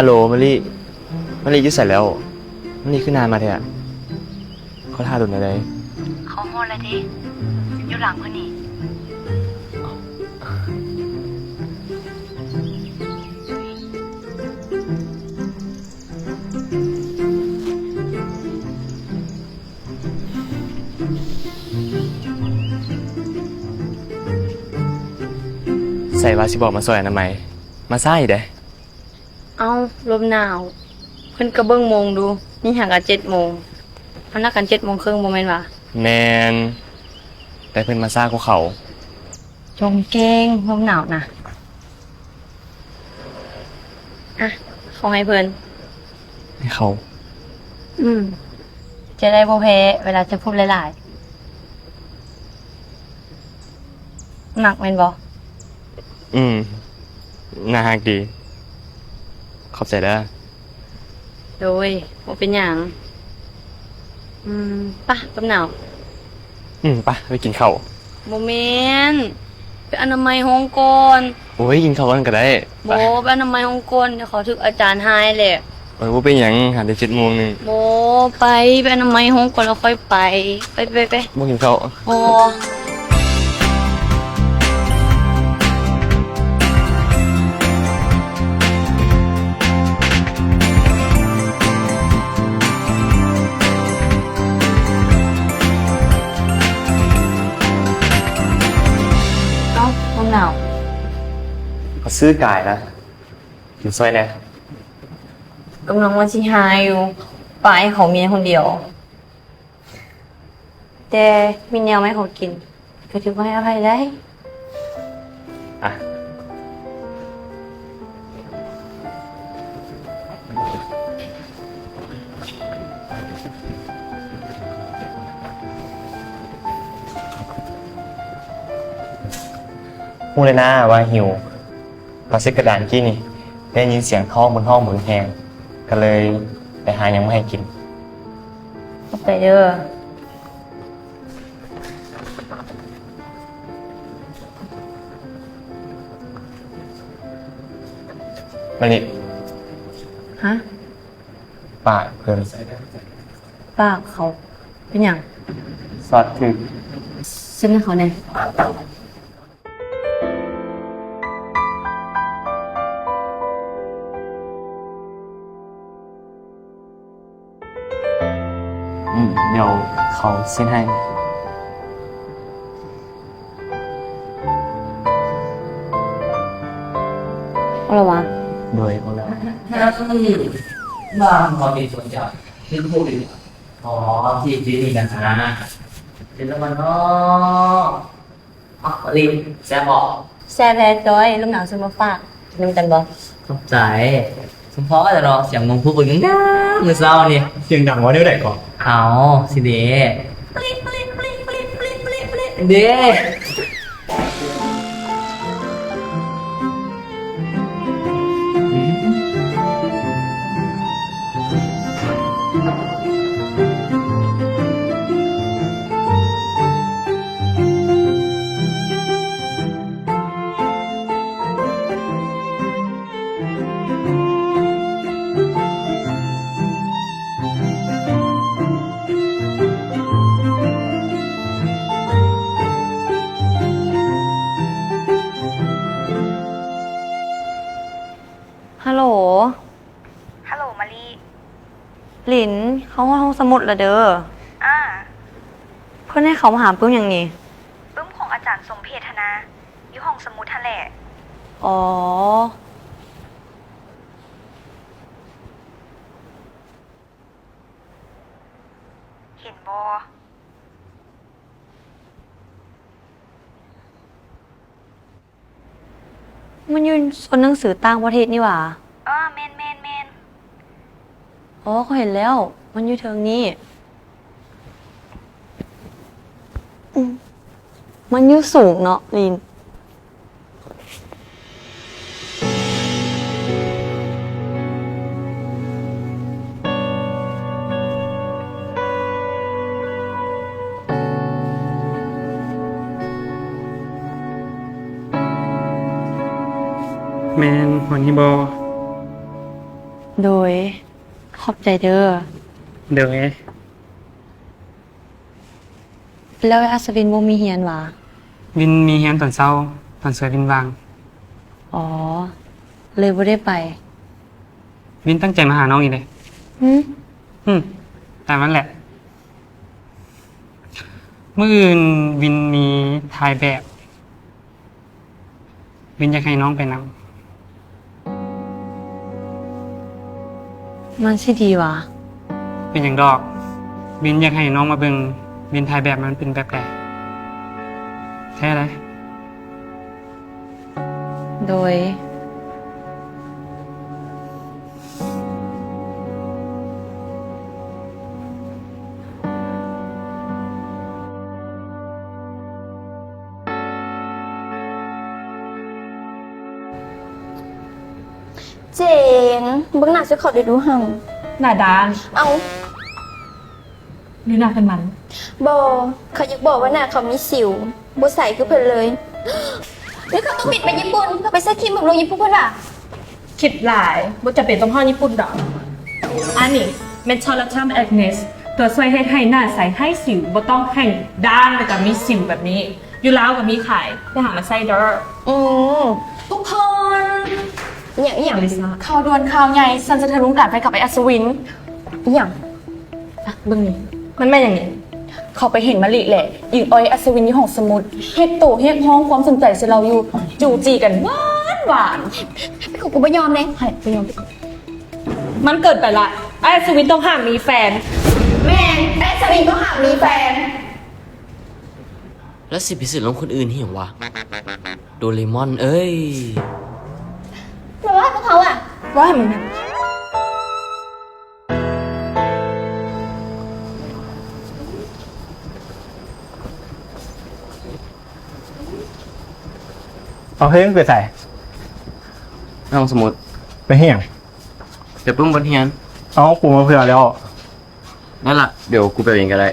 อะโหลมะลิมะลิอยุ่ใส่แล้วมะลิขึ้นนานมาเถอะเขาท่าดุนอะไรเขาโหดเลยดิฉันอยู่หลังเพื่อนนี่ใส่วาสิบอกมาซอยอนามัยมาไส้เด้ เอาลมหนาวเพิ่นกระเบื้องโมงดู นี่ห่างกันเจ็ดโมงมันนัดกันเจ็ดโมงครึ่งโมเมนต์วะแมนแต่เพิ่นมาซ่ากูเขาจงเก่งลมหนาวนะอะเขาให้เพิ่นให้เขา อืม จะได้โบแพ้เวลาจะพูดหลายๆหนักแม่นบ่อืมน่าฮักดี ขอบใจเด้อโดยบ่เป็นหยังอืมปะลมหนาวอืมปะไปกินข้าวโมเมนต์ไปอนามัยห้องก่อนโอ้ยกินข้าวกันก็ได้โบไปไปอนามัยห้องก่อนเดี๋ยวขอถึกอาจารย์ให้แหละโอ้ยว่าเป็นหยังหันไปเจ็ดโมงหนึงโบไปไปอนามัยห้องก่อนแล้วค่อยไป ไปไปไปบ่กินข้าวโอ้ ซื้อกายนะกินซอยแน่กำลังว่าชิฮายอยู่ไปเขาเมียคนเดียว แต่มีแนวไหมเขากิน ก็ถือว่าให้อภัยได้ อะ พูดเลยนะว่าหิว มาซื้อกระดานกี้นี่ ได้ยินเสียงท้องบนห้องเหมือนแหงก็เลยไปหายังไม่ให้กินขอบใจเด้อมาลิฮะ ปากเพิ่มปากเขาเป็นอย่างซอสถึกเส้นให้เขาเนี่ย เดี๋ยวเขาเส้นให้ เอาละวะ โดยเอาแล้วบ้านพอมีส่วนจากที่พูดอีกอ๋อที่ที่นี่กันนะเป็นแล้วมันเนาะอ๋อลิมแซ่บบอกแซ่บแท้จ้อยลูกหนาวซื้อมาฝากกินน้ำกันบ่ขอบใจ สมพอก็จะรอเสียงมงพูดบนยังน้ามือเศร้านี่เสียงดังวะเนี่ยไหนก่อน เอาสิเดเด้ ห้องสมุดละเด้อ อ่าเพื่อนให้เขามาหาปึ้มอย่างนี้ ปึ้มของอาจารย์สมเพชธนาอยู่ห้องสมุดทะแหละอ๋อ เห็นบอมันอยืนสนหนังสือต่างประเทศนี่หว่า เออแมนแมนแมน อ๋อเขาเห็นแล้ว มันอยู่เทิงนี้อืมมันอยู่สูงเนาะลิน แมนวันนี้บอโดยขอบใจเด้อ เดี๋ยวไงแล้วไอ้อัศวินบ่มีเฮียนหวะวินมีเฮียนตอนเช้าตอนสวยวินวาง อ๋อ เลยบ่ได้ไปวินตั้งใจมาหาน้องอีกเลยหึอืมตามนั้นแหละ เมื่ออื่นวินมีถ่ายแบบ วินอยากให้น้องไปนำ มันสิดีวะ เป็นอย่างดอกวินอยากให้น้องมาเบิงวินถ่ายแบบมันเป็นแบบไหนแท้เลยโดย เจนเบื้องหน้าซื้อขอได้ดูหังหน้าด้าน เอา หรือหน้าเป็นมัน บอเขาอยากบอกว่าหน้าเขามีสิวบุใส่คือเพิ่นเลยแล้วเขาต้องบิดไปญี่ปุ่นเขาไปใส่ครีมบำรุงญี่ปุ่นเพิ่นว่ะคิดหลายบ่จะเป็นต้องห้องญี่ปุ่นดอก อันนี้เมทอลทัมแอคเนสตัวช่วยให้ให้หน้าใสให้สิวบ่ต้องแห้งด้านแต่ก็มีสิวแบบนี้ อยู่แล้วก็มีขายไปหามาใส่เด้ออืมทุกคนอย่างอหย่างข่าวด่วนข่าวใหญ่ซันจะทะลุกลับไปกับไอ้อัศวินอหย่างอะเบิ่งนี่ มันแม่นอย่างนี้ เขาไปเห็นมะลิแหละยิงอ้อยอัศวินยี่ห้องสมุดเฮ็ดโตเฮ็ดห้องความสนใจใส่เราอยู่ จูจีกันหวานหวานเขากูไม่ยอมเลยให้ไปยอมมันเกิดไปละไอ้อัศวินต้องห้ามมีแฟน แม่แอสวินก็หามีแฟน แล้วสิพิเศษลงคนอื่นเหี่ยววะ โดเรมอนเอ้ยหรือว่าพวกเขาอะ ว่าให้มันนะ เอาเพลงไปใส่น้องสมุดไปเฮียงเดี๋ยวปึ้งบนเฮียน เอากูมาเผื่อแล้ว นั่นละเดี๋ยวกูไปเองก็ได้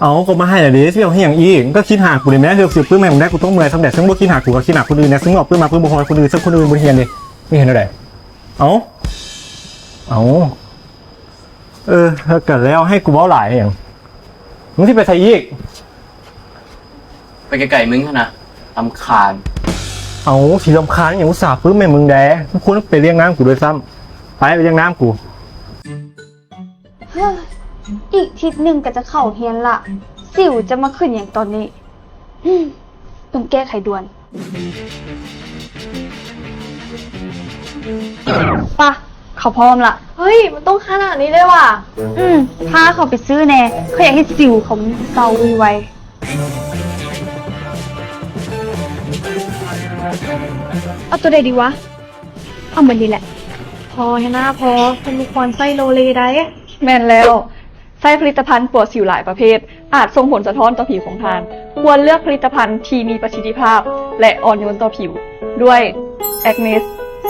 เอาก็มาให้เดี๋ยวนี้ที่เอาให้อย่างอีกก็คิดหากูเลยแม่คือสืบปื้มแม่มึงได้กูต้องเมื่อยสำเร็จซึ่งบ่คิดหากูก็คิดหาคนอื่นนะซึ่งบอกปื้มมาปื้มบ่ฮอยคนอื่นซึ่งคนอื่นบ่เฮียนเลยไม่เห็นอะไรเอาเอาเออถ้าเกิดแล้วให้กูเว้าหลายอย่างมึงที่ไปใส่อีก ไปไกลๆมึงขนาดลำคาญ เอาทีลำคาญอย่างอุตส่าห์ปื้มแม่มึงแดมึงควรไปเลี้ยงน้ำกูด้วยซ้ำไปไปเลี้ยงน้ำกูอีกทิศหนึ่งก็จะเข้าเฮียนละ สิวจะมาขึ้นอย่างตอนนี้อืมต้องแก้ไขด่วนปะเขาพร้อมละ เฮ้ย มันต้องขนาดนี้เลยว่ะ อืมพาเขาไปซื้อแน่เขาอยากให้สิวเขาเกาไวๆ เอาตัวใดดีวะ เอาเหมือนนี้แหละ พอให้หน้าพอมันมีควอนไส้โลเลได้แม่นแล้วไส้ผลิตภัณฑ์ปวดสิวหลายประเภท อาจส่งผลสะท้อนต่อผิวของทาน ควรเลือกผลิตภัณฑ์ที่มีประสิทธิภาพ และอ่อนโยนต่อผิว ด้วย a g n e s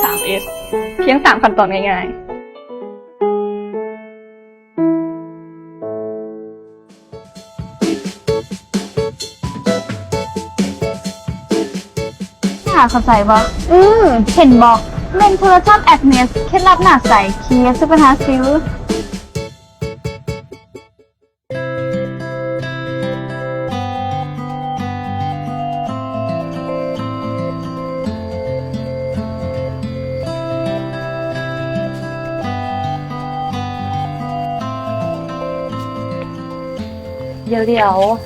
3S เพียง3ขั้นตอนง่ายๆ หาเข้าใจบ่อืมเห็นบอกเล่นโทรศัพท์ a g n e s เคล็ดลับหน้าใสเคลียร์ซุปเปอร์ฮาซิลเดี๋ยวเดี๋ยวไ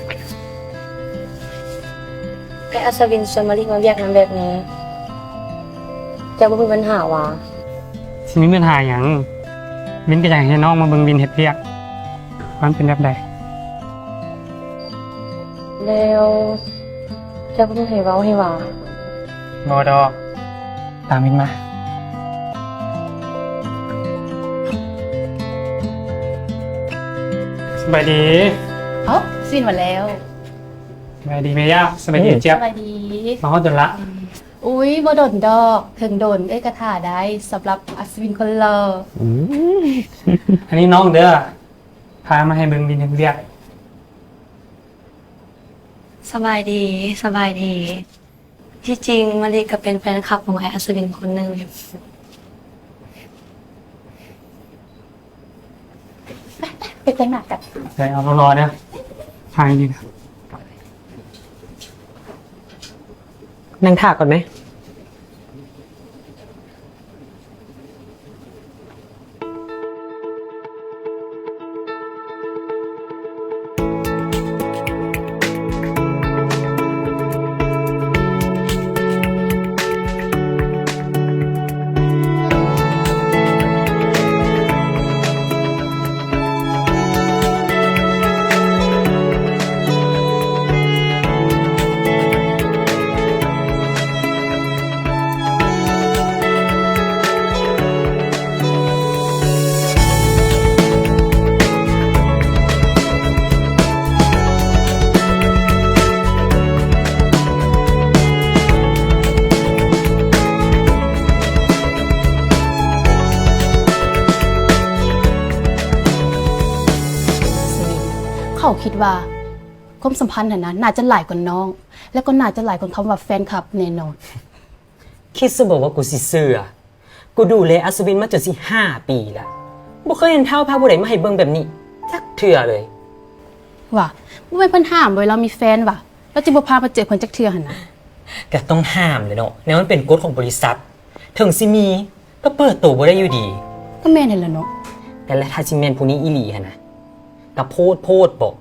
อ้อัศวินชวนมาลิกมาเรียกนั้นแบบนี้จะบ่มีปัญหาวะทีนี้มีปัญหาอย่างวินก็อยากให้น้องมาเบิงวินเฮ็ดเรียกมันเป็นแบบใดแล้วจะบ่มีให้เว้าให้ว่าบอดอกตามวินมาสบายดีเอ้าสิ้นมาแล้ว สบายดีเมย่าสบายดีเจี๊ยบสบายดีมาฮอดจนละ อุ้ยบ่โดนดอกถึงโดนเอ้ยกระถาได้สำหรับอัศวินคนเลออันนี้น้องเด้อพามาให้เบิงวินเฮ็ดเรียกสบายดีสบายดี ที่จริงมาลิก็เป็นแฟนคลับของไอ้อัศวินคนหนึ่งไปแต่งหน้ากันใช่เอารอเนี่ยทางนี้นะ นั่งท่าก่อนไหมาคิดว่า ความสัมพันธ์น่ะนะน่าจะหลายกว่าน้อง แล้วก็น่าจะหลายกว่าคำว่าแฟนคลับแน่นอน คิดซะบอกว่ากูสิเสือกูดูแลอัศวินมาจนสิห้าปีแล้วบ่เคยเห็นเท่าพาผู้ใดมาให้เบิ่งแบบนี้จักเทื่อเลย ว่าบ่เป็นเพิ่นห้ามเวลามีแฟนว่ะ แล้วจิบ่พามาเจอเพิ่นจักเทื่อหั่นนะก็ต้องห้ามเลยเนาะเนี่ยมันเป็นกฎของบริษัทถึงสิมีก็เปิดตัวบ่ได้อยู่ดี ก็แม่นนั่นแหละเนาะแต่ละทาชิเมนผู้นี้อีหลีฮะนะกับโพดโพดบอก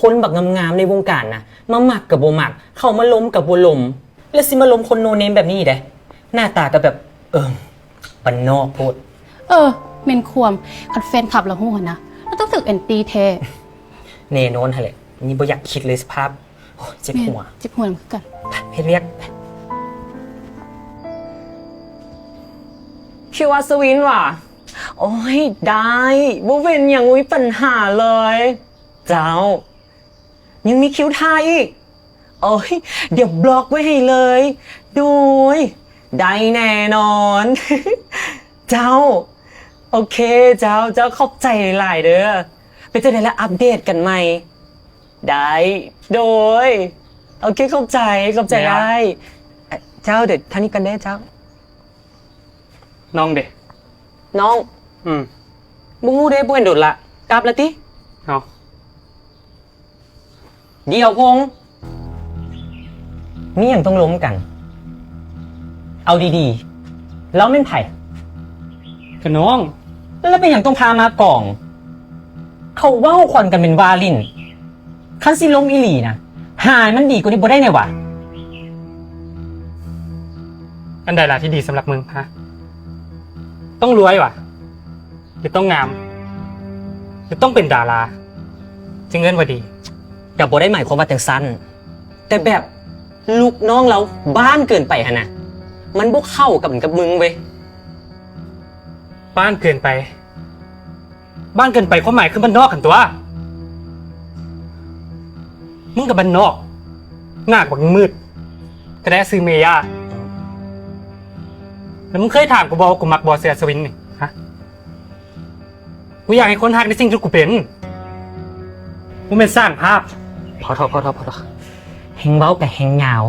คนบักงามๆในวงการนะมาหมักกับโบหมัก เข้ามาล้มกับโบลม แล้วสิมาล้มคนโนเนมแบบนี้ได้หน้าตาก็แบบ เอิมปันนอกโพดเออแม่นความคันแฟนคลับละฮู้หั่นนะแล้วต้องถึกแอนตี้แท้เนโนนฮะเลยนี่บ่อยากคิดเลยสภาพโอ้ยเจ็บแม่นหัวเจ็บหัวเหมือนกันเพชรเรียกคิวอัศวินว่ะ โอ้ย ได้บ่เป็นอย่างมีปัญหาเลย เจ้า ยังมีคิวทายอีก โอ้ย เดี๋ยวบล็อกไว้ให้เลยโดยได้แน่นอน เจ้า โอเคเจ้าเจ้าขอบใจหลายๆเด้อไปเจอกันแล้วอัปเดตกันใหม่ ได้โดย โอเคขอบใจขอบใจได้เอ่อเจ้าเดี๋ยวท่านี้กันได้เจ้า น้องเด็กน้อง อืมบูฮู้ได้บ่เห็นโดดละกลับแล้วติเอา เดี๋ยวพงษ์มีอย่างต้องล้มกัน เอาดีๆ แล้วเป็นไผ่กระน้อง แล้วเป็นอย่างต้องพามากล่อง เขาเว่าควันกันเป็นวาลิน คันสิล้มอีหลีนะหายมันดีกว่านี้บ่ได้ไงวะ อันใดล่ะที่ดีสำหรับมึงฮะ ต้องรวยวะหรือต้องงาม หรือต้องเป็นดารา จึงเงินว่าดี กับบ่ได้หมายความว่าจังสั้นแต่แบบลูกน้องเราบ้านเกินไปฮะนะมันบ่เข้ากับกับมึงเว้ยบ้านเกินไป บ้านเกินไปความหมายคือบ้านนอกกันตัว มึงกับบ้านนอกหน้าบักมืดกระแดะซื้อเมียแล้วมึงเคยถามกูบอกกูมักบอเสียสวินนี่ฮะกูอยากให้คนหักในสิ่งที่กูเป็นกูเป็นสร้างภาพ พอทอพอทอพอทอแหงเบ้ากับแหงยาว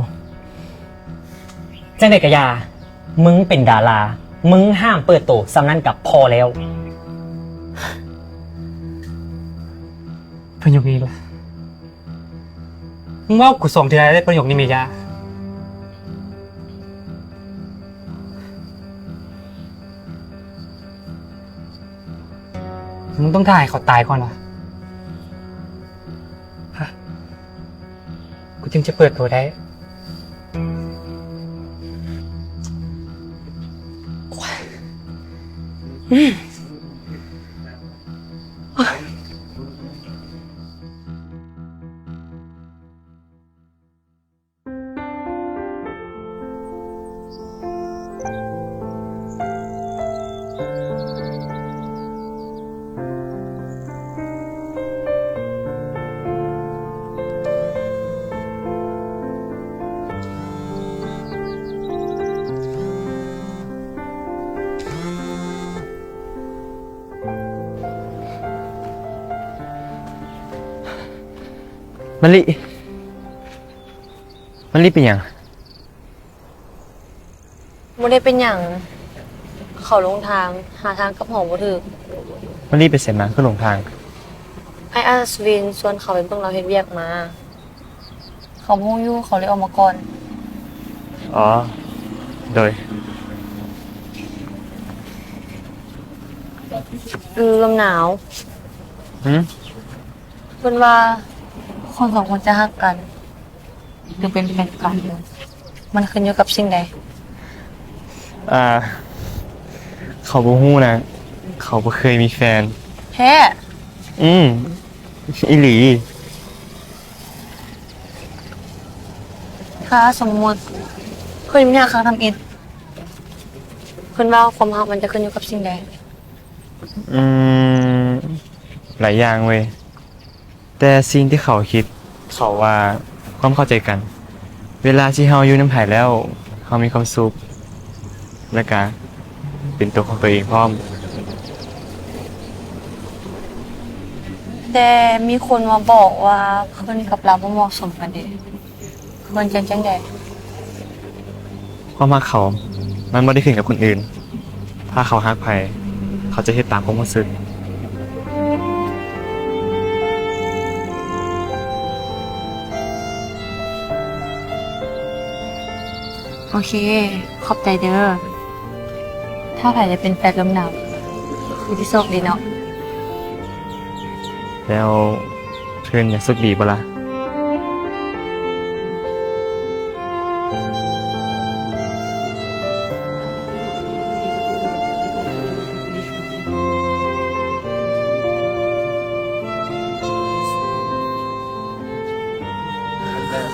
จังไดกะยา มึงเป็นดารา มึงห้ามเปิดโตสำนั้นกับพอแล้วประโยคนี้ล่ะมึงว่ากูส่งทีไรได้ประโยคนี้เมยามึงต้องถ่ายเขาตายก่อนวะ กูจึงจะเปิดตัวได้มั นลิมันลิเป็นอย่างบ่ได้เป็นหยังเขาลงทาง หาทางกับหอมบ่ถึกมันลิไปเสร็จมาขึ้นหลงทาง ไออาสวินส่วนเขาเป็นเพิ่งเราเฮ็ดเวียกมา เขาพูอยู่เขาเลยออกมาก่อน อ๋อ โดย อือลมหนาวหืม เพิ่นว่า คนสองคนจะฮักกันหรือเป็นแฟนกัน มันขึ้นอยู่กับสิ่งใดอ่า เขาบ่ฮู้นะ เขาบ่เคยมีแฟน แท้อืมอีหลี ถ้าสมมติเพิ่นมีอยากครั้งทำอิฐเพิ่นว่าความรักมันจะขึ้นอยู่กับสิ่งใดอืม หลายอย่างเว้ย แต่สิ่งที่เขาคิดเขาว่าความเข้าใจกัน เวลาที่เฮาอยู่น้ำไผ่แล้วเฮามีความสุขและก็เป็นตัวของตัวเองพร้อม แต่มีคนมาบอกว่าเพิ่นกับเราบ่เหมาะสมกันเด้เพิ่นจังจังใดความรักเขา มันไม่ได้ขึ้นกับคนอื่น ถ้าเขาฮักใครเขาจะเฮ็ดตามความรู้สึก โอเค ขอบใจเด้อ ถ้าใครจะเป็นแฟนลมหนาวคือที่โชคดีเนาะ แล้วเพื่อนอยากสุขดีปะล่ะ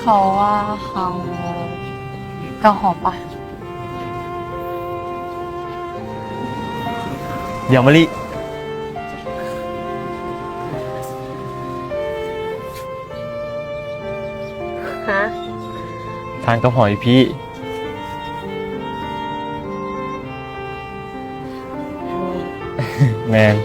เขาว่าเขา เกาหอมปะเดี๋ยวมาลิฮะทานกับหอยพี่ แมน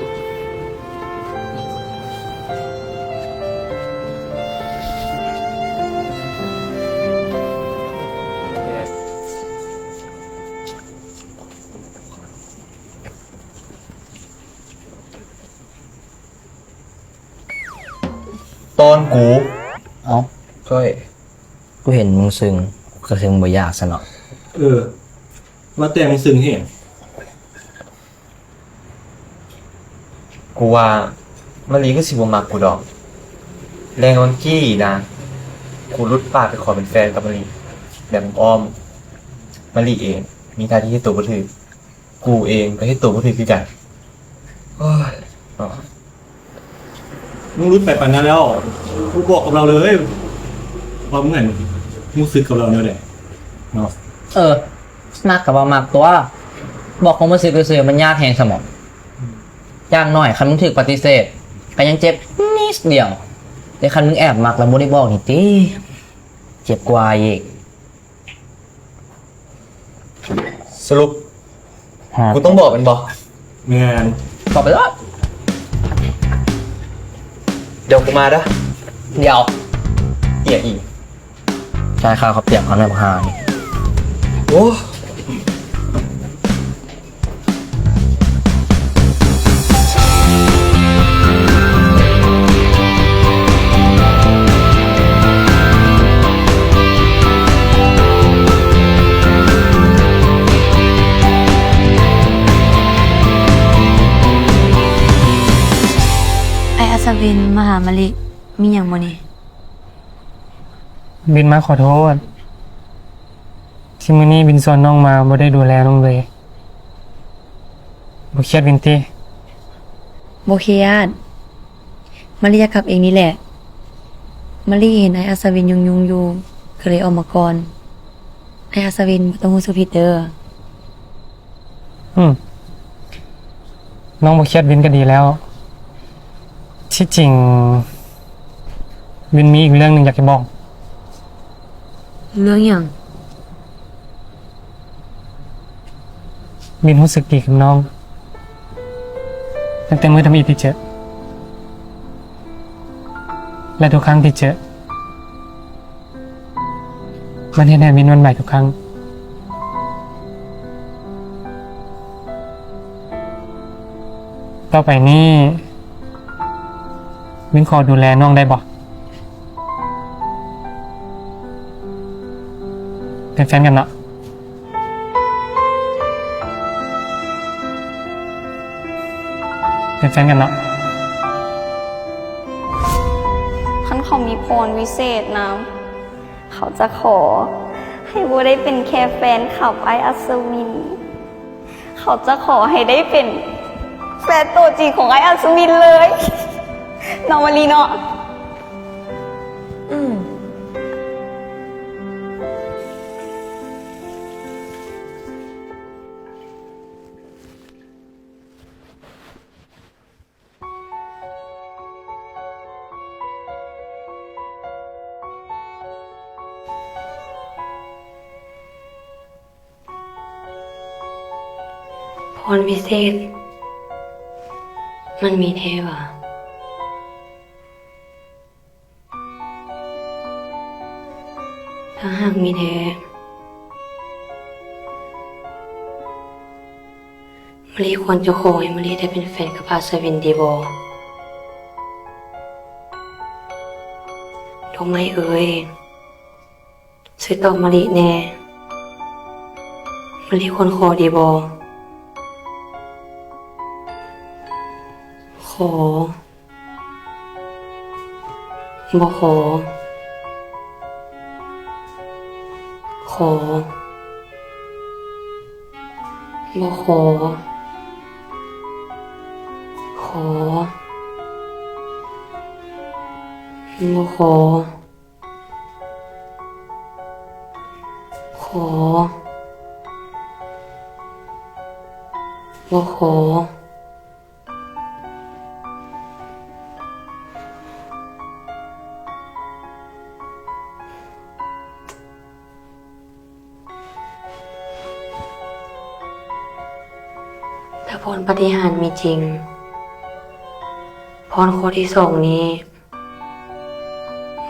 กูเอ้าก้อยกูเห็นมึงซึ้งกูก็ซึ้งบ่ยากซะเนาะเออ ว่าแต่งซึ้งเห็นกูว่ามารีก็สิบ่มักกูดอก แรงวันกี้นะกูรุดปากไปขอเป็นแฟนกับมารีแบบอ้อมมารีเอง มีท่าทีที่ตัวบ่ถือกูเองก็ให้ตัวบ่ถือคือกันโอ้ยอ๋อมึงรู้ไปปานนั้นแล้วมึง บอกกับเราเลยว่ามึงเห็นมึงซื้อกับเราเนี่ยแหละเนาะเออมักกับว่ามากตัว บอกของมันซื้อไปซื้อมันยากแหงสมองยากหน่อยคันมึงถูกปฏิเสธก็ยังเจ็บนิดเดียว แต่คันมึงแอบมักแล้วบ่ได้บอกนี่ติเจ็บกว่าอีกสรุปกูต้องบอกเป็นบอกแมนบอกไปเลยเดี๋ยวกูมาเด้อ เดี๋ยวเอียอีกชายข้าวเขาเปรียบเขาหน่อยพานี่โอ้ไออัศวิน มหามะลิ มีอย่างบ่นี่บินมาขอโทษ ที่มื้อนี้บินสอนน้องมาบ่ได้ดูแลน้องเลยบ่เครียดบินติบ่เครียดมะลิอยากกลับเองนี่แหละมะลิเห็นไออัศวินยุงยุงๆอยู่ก็เลยออกมาก่อนไออัศวินบ่ต้องรู้สึกผิดเด้ออืมน้องบ่เครียดบินก็ดีแล้ว ที่จริง บินมีอีกเรื่องหนึงอยากจะบอก เรื่องหยังบินรู้สึกดีกับน้อง ตั้งแต่เมื่อทำอีที่เจอ และทุกครั้งที่เจอ มันเห็นแห่บินวันใหม่ทุกครั้ง ต่อไปนี้มึงขอดูแลน้องได้บ่ เป็นแฟนกันเนาะเป็นแฟนกันเนาะคันเขามีพรวิเศษนะเขาจะขอ ให้บัวได้เป็นแค่แฟนขับไออัศวิน เขาจะขอให้ได้เป็นแฟนตัวจริงของไออัศวินเลยน้องมารีเนาะ พรวิเศษ มันมีเทวะถ้าหากมีแท้มะลีควรจะขอให้มะลีได้เป็นแฟนกับอาสวินดีบอดอกไม้เอ่ยช่วยตอบมะลีแน่มะลีควรขอดีบอ บ่ขอ ขอบ่ขอ ขอบ่ขอ ขอบ่ขอ ปฏิหารมีจริง พรข้อที่สองนี้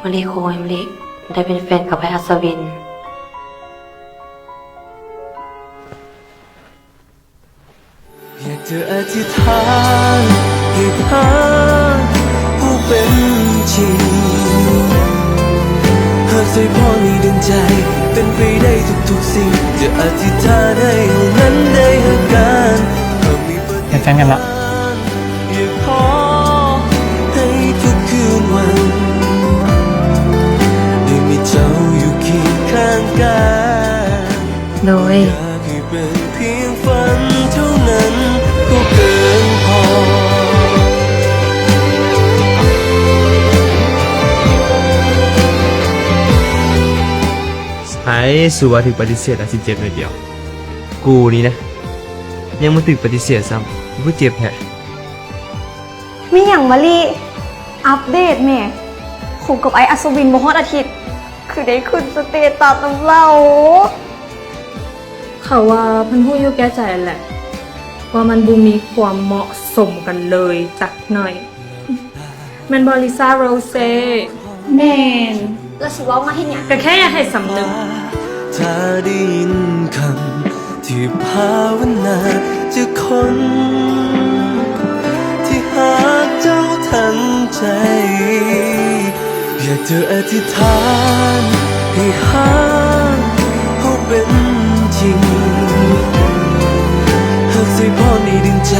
มะลิโคยมะลิได้เป็นแฟนกับไอ้อัศวิน อยากจะอธิษฐานให้พาผู้เป็นจริงหากใจพ่อมีดวงใจ เป็นไปได้ทุกๆสิ่ง จะอธิษฐานให้นั้นได้หักกันหากมีปฏิ เป็นแฟนกันเนาะอยากขอให้ทุกคืนวันได้มีเจ้าอยู่เคียงข้างกายโดยอยากให้เป็นเพียงฝันเท่านั้นก็เกินพอไอ้สัวถึงปฏิเสธอาจสิเจ็บหน่อยเดียว กูนี่นะ ยังมาถึงปฏิเสธซ้ำ กูเจ็บแฮะมีอย่างมารีอัปเดตแม่คบกับไออัศวินบฮอดอาทิตย์ คือได้ขึ้นสเตตัสน้ำเล่าเขาว่าเพิ่นฮู้อยู่แก่ใจแหละ ว่ามันบูมีความเหมาะสมกันเลยจักหน่อย แมนบอลิซาโรเซ่แม่นแล้วสิเว่ามาให้เนี่ยก็แค่อยากให้สำนึก ถ้าได้ยินคำที่ภาวนาจะ คนที่หากเจ้าทันใจ อยากจะอธิษฐานให้หากเขาเป็นจริงหากใส่พ่อในดึงใจ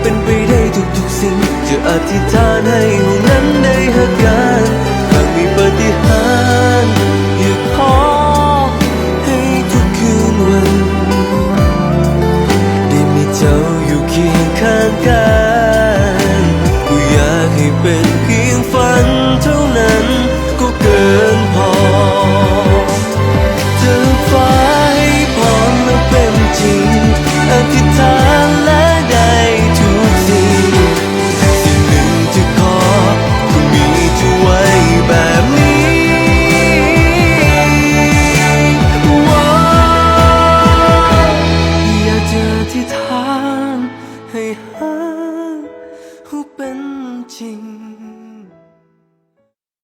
เป็นไปได้ทุกๆสิ่ง จะอธิษฐานให้หงนั้นได้หักกันหากมีปฏิหาร